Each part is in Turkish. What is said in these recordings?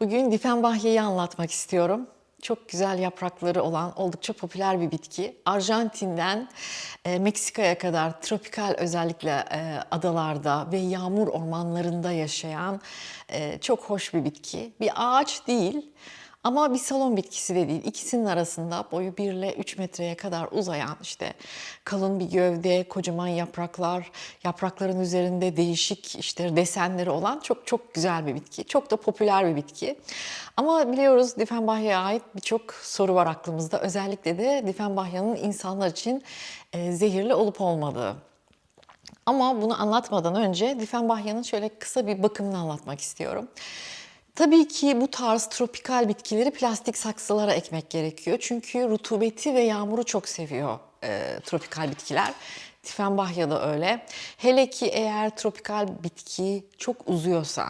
Bugün Difenbahye'yi anlatmak istiyorum. Çok güzel yaprakları olan oldukça popüler bir bitki. Arjantin'den e, Meksika'ya kadar tropikal özellikle e, adalarda ve yağmur ormanlarında yaşayan e, çok hoş bir bitki. Bir ağaç değil ama bir salon bitkisi de değil. İkisinin arasında boyu 1 ile 3 metreye kadar uzayan işte kalın bir gövde, kocaman yapraklar, yaprakların üzerinde değişik işte desenleri olan çok çok güzel bir bitki. Çok da popüler bir bitki. Ama biliyoruz Difenbahya'ya ait birçok soru var aklımızda. Özellikle de Difenbahya'nın insanlar için e, zehirli olup olmadığı. Ama bunu anlatmadan önce Difenbahya'nın şöyle kısa bir bakımını anlatmak istiyorum. Tabii ki bu tarz tropikal bitkileri plastik saksılara ekmek gerekiyor. Çünkü rutubeti ve yağmuru çok seviyor e, tropikal bitkiler. Tifenbahya da öyle. Hele ki eğer tropikal bitki çok uzuyorsa,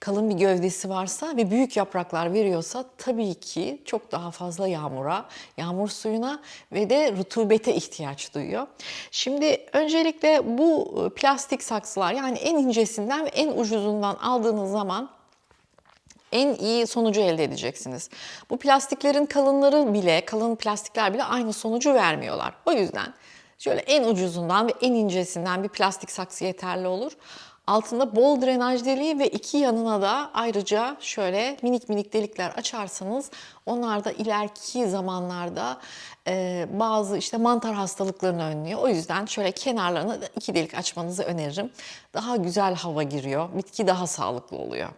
kalın bir gövdesi varsa ve büyük yapraklar veriyorsa tabii ki çok daha fazla yağmura, yağmur suyuna ve de rutubete ihtiyaç duyuyor. Şimdi öncelikle bu e, plastik saksılar yani en incesinden ve en ucuzundan aldığınız zaman en iyi sonucu elde edeceksiniz. Bu plastiklerin kalınları bile, kalın plastikler bile aynı sonucu vermiyorlar. O yüzden şöyle en ucuzundan ve en incesinden bir plastik saksı yeterli olur. Altında bol drenaj deliği ve iki yanına da ayrıca şöyle minik minik delikler açarsanız onlar da ileriki zamanlarda e, bazı işte mantar hastalıklarını önlüyor. O yüzden şöyle kenarlarına da iki delik açmanızı öneririm. Daha güzel hava giriyor, bitki daha sağlıklı oluyor.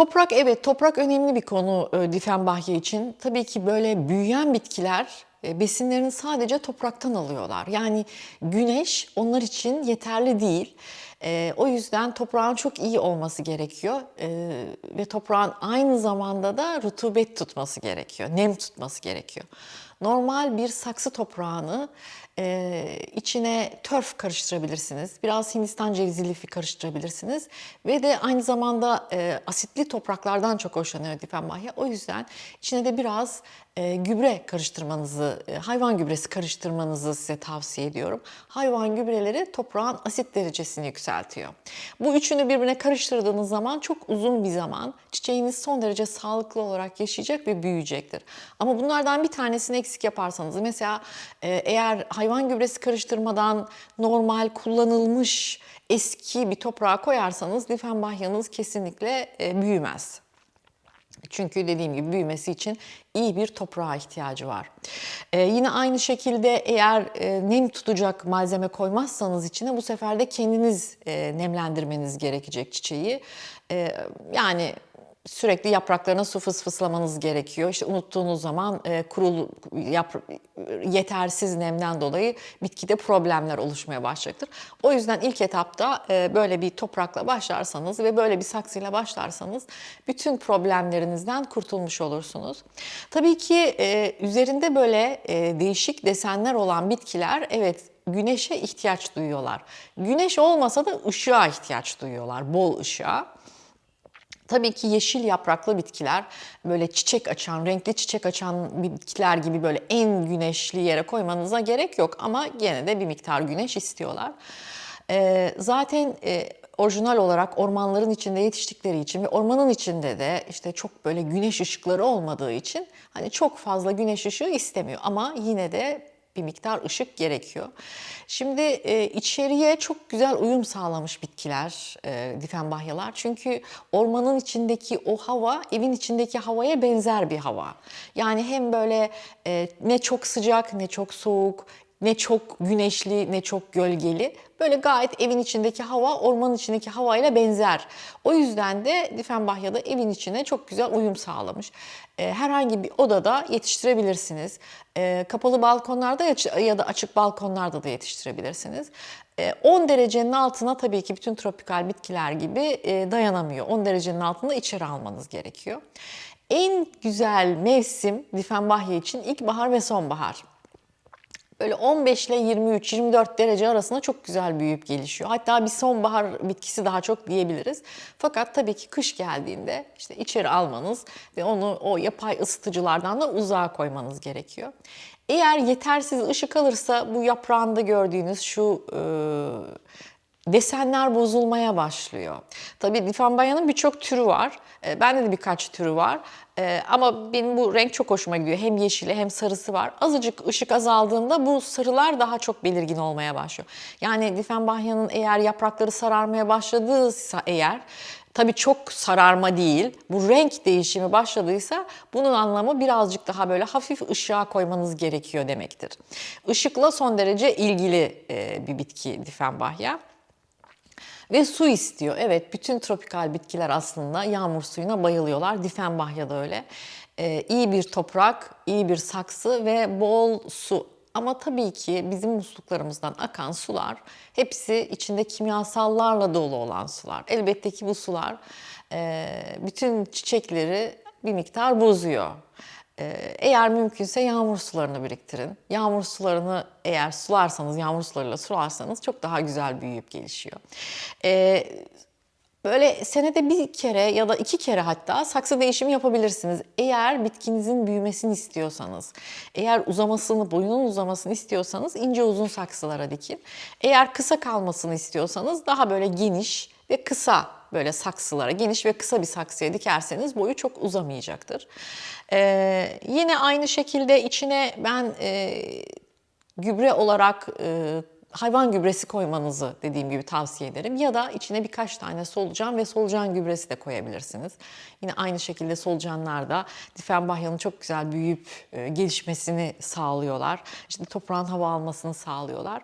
Toprak evet toprak önemli bir konu e, Difenbahye için. Tabii ki böyle büyüyen bitkiler e, besinlerini sadece topraktan alıyorlar. Yani güneş onlar için yeterli değil. E, o yüzden toprağın çok iyi olması gerekiyor e, ve toprağın aynı zamanda da rutubet tutması gerekiyor, nem tutması gerekiyor. Normal bir saksı toprağını e, içine törf karıştırabilirsiniz. Biraz Hindistan cevizi lifi karıştırabilirsiniz. Ve de aynı zamanda e, asitli topraklardan çok hoşlanıyor Difenbahya. O yüzden içine de biraz e, gübre karıştırmanızı, e, hayvan gübresi karıştırmanızı size tavsiye ediyorum. Hayvan gübreleri toprağın asit derecesini yükseltiyor. Bu üçünü birbirine karıştırdığınız zaman çok uzun bir zaman çiçeğiniz son derece sağlıklı olarak yaşayacak ve büyüyecektir. Ama bunlardan bir tanesini eksik yaparsanız mesela e, eğer hayvan gübresi karıştırmadan normal kullanılmış eski bir toprağa koyarsanız Difenbahya'nız kesinlikle e, büyümez. Çünkü dediğim gibi büyümesi için iyi bir toprağa ihtiyacı var. Ee, yine aynı şekilde eğer e, nem tutacak malzeme koymazsanız içine bu sefer de kendiniz e, nemlendirmeniz gerekecek çiçeği. E, yani sürekli yapraklarına su fısfıslamanız gerekiyor. İşte unuttuğunuz zaman e, kurul yap, yetersiz nemden dolayı bitkide problemler oluşmaya başlayacaktır. O yüzden ilk etapta e, böyle bir toprakla başlarsanız ve böyle bir saksıyla başlarsanız bütün problemlerinizden kurtulmuş olursunuz. Tabii ki e, üzerinde böyle e, değişik desenler olan bitkiler evet güneşe ihtiyaç duyuyorlar. Güneş olmasa da ışığa ihtiyaç duyuyorlar, bol ışığa. Tabii ki yeşil yapraklı bitkiler böyle çiçek açan, renkli çiçek açan bitkiler gibi böyle en güneşli yere koymanıza gerek yok ama gene de bir miktar güneş istiyorlar. Ee, zaten e, orijinal olarak ormanların içinde yetiştikleri için ve ormanın içinde de işte çok böyle güneş ışıkları olmadığı için hani çok fazla güneş ışığı istemiyor ama yine de bir miktar ışık gerekiyor. Şimdi e, içeriye çok güzel uyum sağlamış bitkiler, e, difenbahyalar. Çünkü ormanın içindeki o hava evin içindeki havaya benzer bir hava. Yani hem böyle e, ne çok sıcak ne çok soğuk, ne çok güneşli ne çok gölgeli. Böyle gayet evin içindeki hava ormanın içindeki havayla benzer. O yüzden de Difenbahya'da evin içine çok güzel uyum sağlamış. Ee, herhangi bir odada yetiştirebilirsiniz. Ee, kapalı balkonlarda ya da açık balkonlarda da yetiştirebilirsiniz. 10 ee, derecenin altına tabii ki bütün tropikal bitkiler gibi e, dayanamıyor. 10 derecenin altında içeri almanız gerekiyor. En güzel mevsim Difenbahya için ilkbahar ve sonbahar böyle 15 ile 23-24 derece arasında çok güzel büyüyüp gelişiyor. Hatta bir sonbahar bitkisi daha çok diyebiliriz. Fakat tabii ki kış geldiğinde işte içeri almanız ve onu o yapay ısıtıcılardan da uzağa koymanız gerekiyor. Eğer yetersiz ışık alırsa bu yaprağında gördüğünüz şu e, desenler bozulmaya başlıyor. Tabii Diffenbayia'nın birçok türü var. E, Bende de birkaç türü var. E, Ama benim bu renk çok hoşuma gidiyor. Hem yeşili hem sarısı var. Azıcık ışık azaldığında bu sarılar daha çok belirgin olmaya başlıyor. Yani Diffenbayia'nın eğer yaprakları sararmaya başladıysa eğer Tabii çok sararma değil. Bu renk değişimi başladıysa bunun anlamı birazcık daha böyle hafif ışığa koymanız gerekiyor demektir. Işıkla son derece ilgili e, bir bitki Diffenbahya. Ve su istiyor. Evet bütün tropikal bitkiler aslında yağmur suyuna bayılıyorlar. Diffenbahya da öyle. Ee, iyi bir toprak, iyi bir saksı ve bol su. Ama tabii ki bizim musluklarımızdan akan sular hepsi içinde kimyasallarla dolu olan sular. Elbette ki bu sular e, bütün çiçekleri bir miktar bozuyor. Ee, Eğer mümkünse yağmur sularını biriktirin. Yağmur sularını eğer sularsanız, yağmur sularıyla sularsanız çok daha güzel büyüyüp gelişiyor. Ee, Böyle senede bir kere ya da iki kere hatta saksı değişimi yapabilirsiniz. Eğer bitkinizin büyümesini istiyorsanız, eğer uzamasını, boyunun uzamasını istiyorsanız ince uzun saksılara dikin. Eğer kısa kalmasını istiyorsanız daha böyle geniş ve kısa böyle saksılara, geniş ve kısa bir saksıya dikerseniz boyu çok uzamayacaktır. Ee, yine aynı şekilde içine ben e, gübre olarak e, hayvan gübresi koymanızı dediğim gibi tavsiye ederim. Ya da içine birkaç tane solucan ve solucan gübresi de koyabilirsiniz. Yine aynı şekilde solucanlar da Diffenbahya'nın çok güzel büyüyüp e, gelişmesini sağlıyorlar. İşte toprağın hava almasını sağlıyorlar.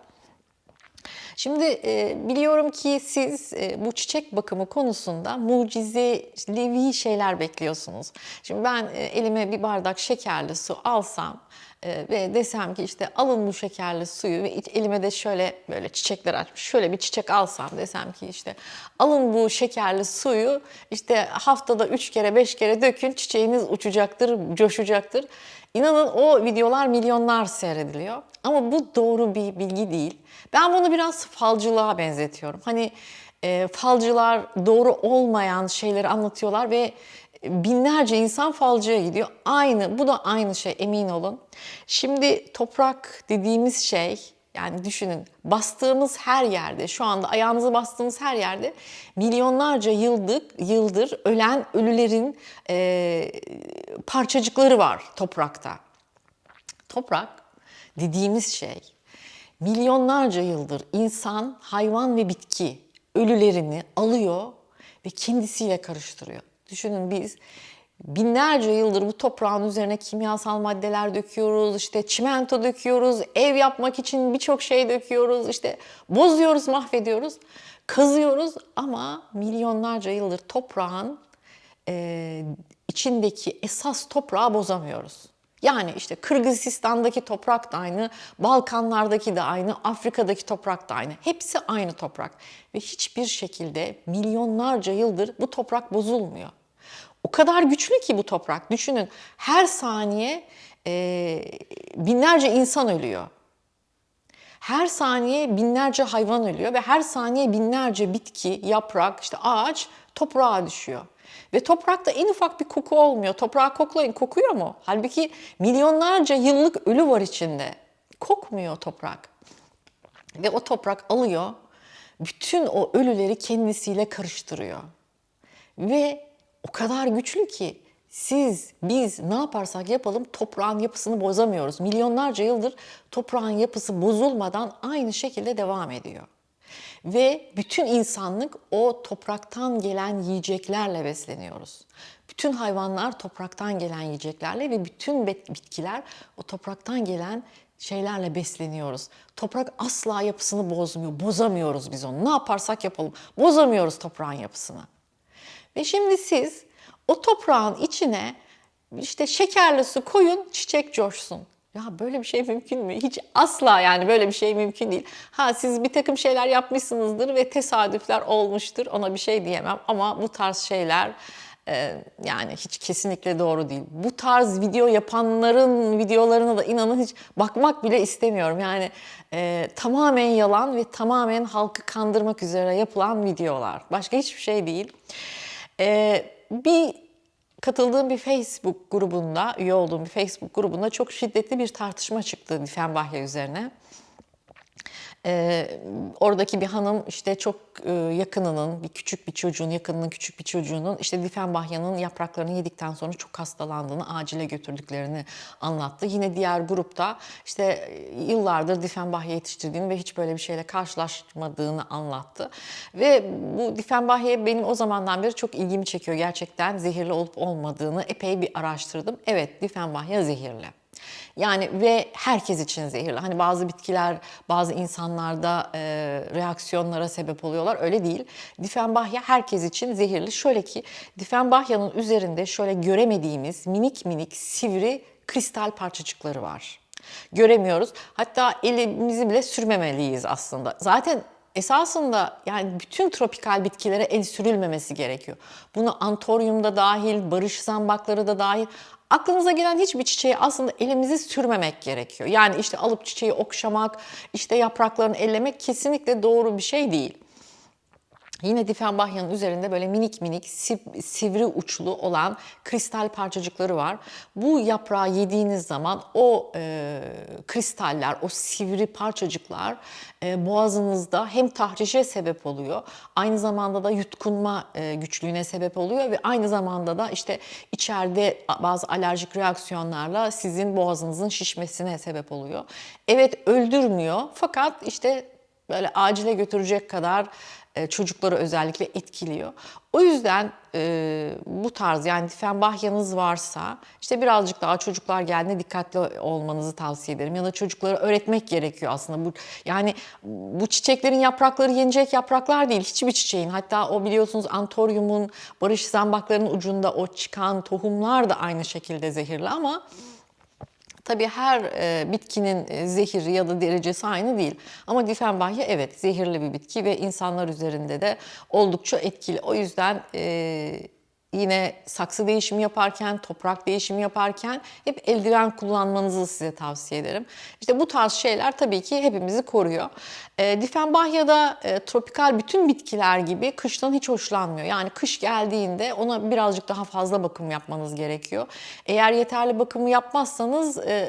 Şimdi e, biliyorum ki siz e, bu çiçek bakımı konusunda mucizevi şeyler bekliyorsunuz. Şimdi ben e, elime bir bardak şekerli su alsam e, ve desem ki işte alın bu şekerli suyu ve elime de şöyle böyle çiçekler açmış şöyle bir çiçek alsam desem ki işte alın bu şekerli suyu işte haftada üç kere beş kere dökün çiçeğiniz uçacaktır, coşacaktır. İnanın o videolar milyonlar seyrediliyor. Ama bu doğru bir bilgi değil. Ben bunu biraz falcılığa benzetiyorum. Hani e, falcılar doğru olmayan şeyleri anlatıyorlar ve binlerce insan falcıya gidiyor. Aynı, bu da aynı şey emin olun. Şimdi toprak dediğimiz şey yani düşünün bastığımız her yerde şu anda ayağınızı bastığınız her yerde milyonlarca yıldır, yıldır ölen ölülerin e, parçacıkları var toprakta. Toprak dediğimiz şey milyonlarca yıldır insan, hayvan ve bitki ölülerini alıyor ve kendisiyle karıştırıyor. Düşünün biz binlerce yıldır bu toprağın üzerine kimyasal maddeler döküyoruz, işte çimento döküyoruz, ev yapmak için birçok şey döküyoruz, işte bozuyoruz, mahvediyoruz, kazıyoruz ama milyonlarca yıldır toprağın e, içindeki esas toprağı bozamıyoruz. Yani işte Kırgızistan'daki toprak da aynı, Balkanlardaki de aynı, Afrika'daki toprak da aynı. Hepsi aynı toprak. Ve hiçbir şekilde milyonlarca yıldır bu toprak bozulmuyor. O kadar güçlü ki bu toprak. Düşünün her saniye e, binlerce insan ölüyor. Her saniye binlerce hayvan ölüyor ve her saniye binlerce bitki, yaprak, işte ağaç toprağa düşüyor. Ve toprakta en ufak bir koku olmuyor. Toprağı koklayın, kokuyor mu? Halbuki milyonlarca yıllık ölü var içinde. Kokmuyor toprak. Ve o toprak alıyor, bütün o ölüleri kendisiyle karıştırıyor. Ve o kadar güçlü ki siz, biz ne yaparsak yapalım toprağın yapısını bozamıyoruz. Milyonlarca yıldır toprağın yapısı bozulmadan aynı şekilde devam ediyor. Ve bütün insanlık o topraktan gelen yiyeceklerle besleniyoruz. Bütün hayvanlar topraktan gelen yiyeceklerle ve bütün bitkiler o topraktan gelen şeylerle besleniyoruz. Toprak asla yapısını bozmuyor. Bozamıyoruz biz onu. Ne yaparsak yapalım. Bozamıyoruz toprağın yapısını. Ve şimdi siz o toprağın içine işte şekerli su koyun, çiçek coşsun. Ya böyle bir şey mümkün mü? Hiç asla yani böyle bir şey mümkün değil. Ha siz bir takım şeyler yapmışsınızdır ve tesadüfler olmuştur. Ona bir şey diyemem ama bu tarz şeyler e, yani hiç kesinlikle doğru değil. Bu tarz video yapanların videolarına da inanın hiç bakmak bile istemiyorum. Yani e, tamamen yalan ve tamamen halkı kandırmak üzere yapılan videolar. Başka hiçbir şey değil. E, bir katıldığım bir Facebook grubunda, üye olduğum bir Facebook grubunda çok şiddetli bir tartışma çıktı Diffenbahya üzerine. Ee, oradaki bir hanım işte çok e, yakınının, bir küçük bir çocuğun, yakınının küçük bir çocuğunun işte Difenbahya'nın yapraklarını yedikten sonra çok hastalandığını, acile götürdüklerini anlattı. Yine diğer grupta işte e, yıllardır Difenbahya yetiştirdiğini ve hiç böyle bir şeyle karşılaşmadığını anlattı. Ve bu Difenbahya benim o zamandan beri çok ilgimi çekiyor. Gerçekten zehirli olup olmadığını epey bir araştırdım. Evet, Difenbahya zehirli. Yani ve herkes için zehirli. Hani bazı bitkiler bazı insanlarda e, reaksiyonlara sebep oluyorlar. Öyle değil. Difenbahya herkes için zehirli. Şöyle ki Difenbahya'nın üzerinde şöyle göremediğimiz minik minik sivri kristal parçacıkları var. Göremiyoruz. Hatta elimizi bile sürmemeliyiz aslında. Zaten Esasında yani bütün tropikal bitkilere el sürülmemesi gerekiyor. Bunu antoryumda dahil, barış zambakları da dahil. Aklınıza gelen hiçbir çiçeği aslında elimizi sürmemek gerekiyor. Yani işte alıp çiçeği okşamak, işte yapraklarını ellemek kesinlikle doğru bir şey değil. Yine Difenbahya'nın üzerinde böyle minik minik sivri uçlu olan kristal parçacıkları var. Bu yaprağı yediğiniz zaman o e, kristaller, o sivri parçacıklar e, boğazınızda hem tahrişe sebep oluyor, aynı zamanda da yutkunma e, güçlüğüne sebep oluyor ve aynı zamanda da işte içeride bazı alerjik reaksiyonlarla sizin boğazınızın şişmesine sebep oluyor. Evet öldürmüyor fakat işte böyle acile götürecek kadar çocukları özellikle etkiliyor. O yüzden e, bu tarz yani difenbahyanız varsa işte birazcık daha çocuklar geldiğinde dikkatli olmanızı tavsiye ederim. Ya da çocuklara öğretmek gerekiyor aslında. Bu Yani bu çiçeklerin yaprakları yenecek yapraklar değil. Hiçbir çiçeğin hatta o biliyorsunuz antoryumun barış zambaklarının ucunda o çıkan tohumlar da aynı şekilde zehirli ama... Tabii her e, bitkinin e, zehiri ya da derecesi aynı değil. Ama difenbahya evet zehirli bir bitki ve insanlar üzerinde de oldukça etkili. O yüzden e, yine saksı değişimi yaparken, toprak değişimi yaparken hep eldiven kullanmanızı size tavsiye ederim. İşte bu tarz şeyler tabii ki hepimizi koruyor. E, Difenbahya'da e, tropikal bütün bitkiler gibi kıştan hiç hoşlanmıyor. Yani kış geldiğinde ona birazcık daha fazla bakım yapmanız gerekiyor. Eğer yeterli bakımı yapmazsanız e,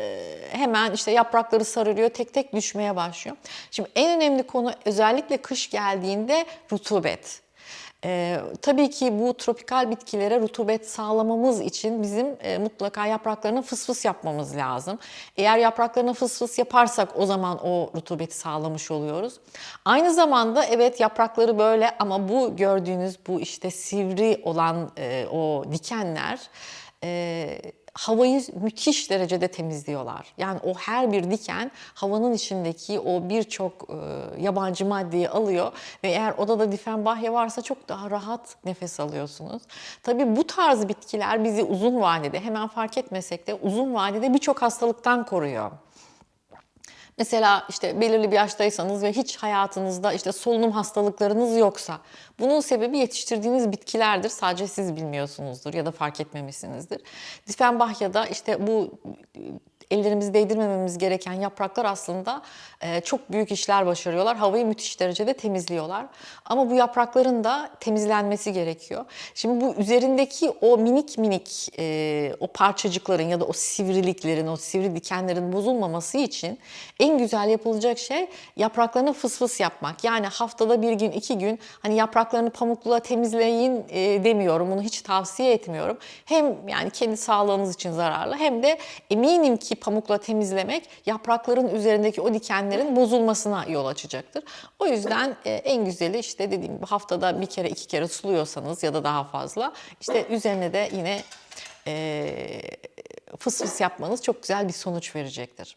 hemen işte yaprakları sarılıyor, tek tek düşmeye başlıyor. Şimdi en önemli konu özellikle kış geldiğinde rutubet. Ee, tabii ki bu tropikal bitkilere rutubet sağlamamız için bizim e, mutlaka yapraklarına fıs fıs yapmamız lazım. Eğer yapraklarına fıs fıs yaparsak o zaman o rutubeti sağlamış oluyoruz. Aynı zamanda evet yaprakları böyle ama bu gördüğünüz bu işte sivri olan e, o dikenler e, havayı müthiş derecede temizliyorlar. Yani o her bir diken havanın içindeki o birçok e, yabancı maddeyi alıyor ve eğer odada difenbahya varsa çok daha rahat nefes alıyorsunuz. Tabii bu tarz bitkiler bizi uzun vadede hemen fark etmesek de uzun vadede birçok hastalıktan koruyor. Mesela işte belirli bir yaştaysanız ve hiç hayatınızda işte solunum hastalıklarınız yoksa bunun sebebi yetiştirdiğiniz bitkilerdir. Sadece siz bilmiyorsunuzdur ya da fark etmemişsinizdir. Difenbahya'da işte bu ellerimizi değdirmememiz gereken yapraklar aslında e, çok büyük işler başarıyorlar. Havayı müthiş derecede temizliyorlar. Ama bu yaprakların da temizlenmesi gerekiyor. Şimdi bu üzerindeki o minik minik e, o parçacıkların ya da o sivriliklerin, o sivri dikenlerin bozulmaması için en güzel yapılacak şey yapraklarını fıs fıs yapmak. Yani haftada bir gün, iki gün hani yapraklarını pamukla temizleyin e, demiyorum. Bunu hiç tavsiye etmiyorum. Hem yani kendi sağlığınız için zararlı hem de eminim ki pamukla temizlemek yaprakların üzerindeki o dikenlerin bozulmasına yol açacaktır. O yüzden e, en güzeli işte dediğim gibi haftada bir kere iki kere suluyorsanız ya da daha fazla işte üzerine de yine e, fıs fıs yapmanız çok güzel bir sonuç verecektir.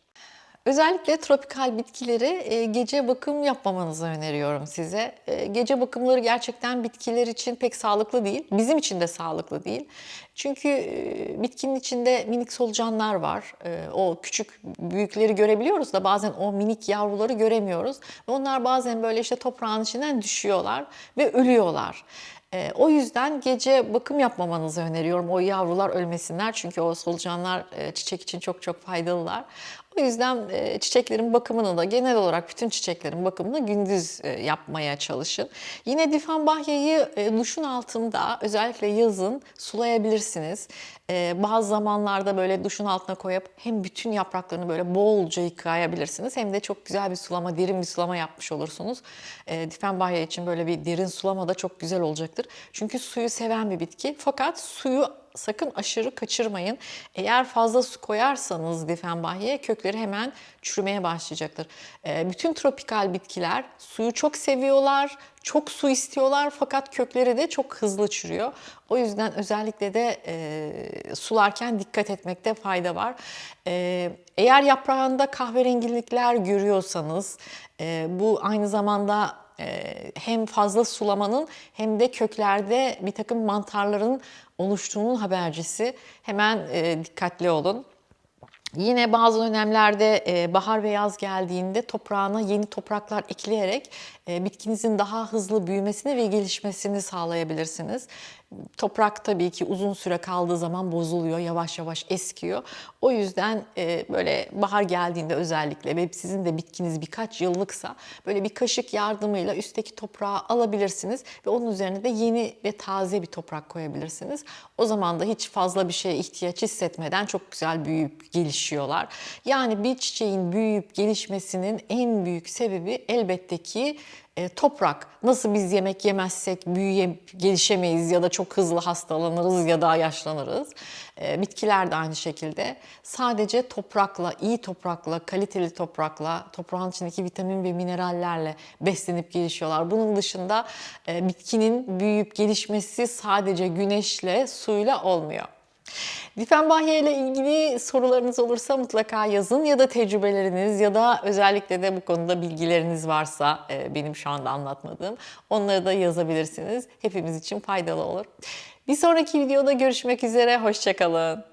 Özellikle tropikal bitkileri e, gece bakım yapmamanızı öneriyorum size. E, gece bakımları gerçekten bitkiler için pek sağlıklı değil. Bizim için de sağlıklı değil. Çünkü e, bitkinin içinde minik solucanlar var. O küçük büyükleri görebiliyoruz da bazen o minik yavruları göremiyoruz. Ve onlar bazen böyle işte toprağın içinden düşüyorlar ve ölüyorlar. O yüzden gece bakım yapmamanızı öneriyorum. O yavrular ölmesinler çünkü o solucanlar çiçek için çok çok faydalılar. O yüzden e, çiçeklerin bakımını da genel olarak bütün çiçeklerin bakımını gündüz e, yapmaya çalışın. Yine Diffenbachia'yı e, duşun altında özellikle yazın sulayabilirsiniz. E, bazı zamanlarda böyle duşun altına koyup hem bütün yapraklarını böyle bolca yıkayabilirsiniz hem de çok güzel bir sulama, derin bir sulama yapmış olursunuz. E, Diffenbachia için böyle bir derin sulama da çok güzel olacaktır. Çünkü suyu seven bir bitki. Fakat suyu sakın aşırı kaçırmayın. Eğer fazla su koyarsanız Diffenbachia'ya kökleri hemen çürümeye başlayacaktır. E, bütün tropikal bitkiler suyu çok seviyorlar, çok su istiyorlar fakat kökleri de çok hızlı çürüyor. O yüzden özellikle de e, sularken dikkat etmekte fayda var. E, eğer yaprağında kahverengilikler görüyorsanız e, bu aynı zamanda e, hem fazla sulamanın hem de köklerde bir takım mantarların oluştuğunun habercisi. Hemen e, dikkatli olun. Yine bazı dönemlerde e, bahar ve yaz geldiğinde toprağına yeni topraklar ekleyerek e, bitkinizin daha hızlı büyümesini ve gelişmesini sağlayabilirsiniz. Toprak tabii ki uzun süre kaldığı zaman bozuluyor, yavaş yavaş eskiyor. O yüzden e, böyle bahar geldiğinde özellikle ve sizin de bitkiniz birkaç yıllıksa böyle bir kaşık yardımıyla üstteki toprağı alabilirsiniz ve onun üzerine de yeni ve taze bir toprak koyabilirsiniz. O zaman da hiç fazla bir şeye ihtiyaç hissetmeden çok güzel büyüyüp gelişiyorlar. Yani bir çiçeğin büyüyüp gelişmesinin en büyük sebebi elbette ki e, toprak. Nasıl biz yemek yemezsek büyüye gelişemeyiz ya da çok hızlı hastalanırız ya da yaşlanırız. E, bitkiler de aynı şekilde. Sadece toprakla, iyi toprakla, kaliteli toprakla, toprağın içindeki vitamin ve minerallerle beslenip gelişiyorlar. Bunun dışında e, bitkinin büyüyüp gelişmesi sadece güneşle, suyla olmuyor. Diffenbachia ile ilgili sorularınız olursa mutlaka yazın ya da tecrübeleriniz ya da özellikle de bu konuda bilgileriniz varsa e, benim şu anda anlatmadığım onları da yazabilirsiniz. Hepimiz için faydalı olur. Bir sonraki videoda görüşmek üzere, hoşçakalın.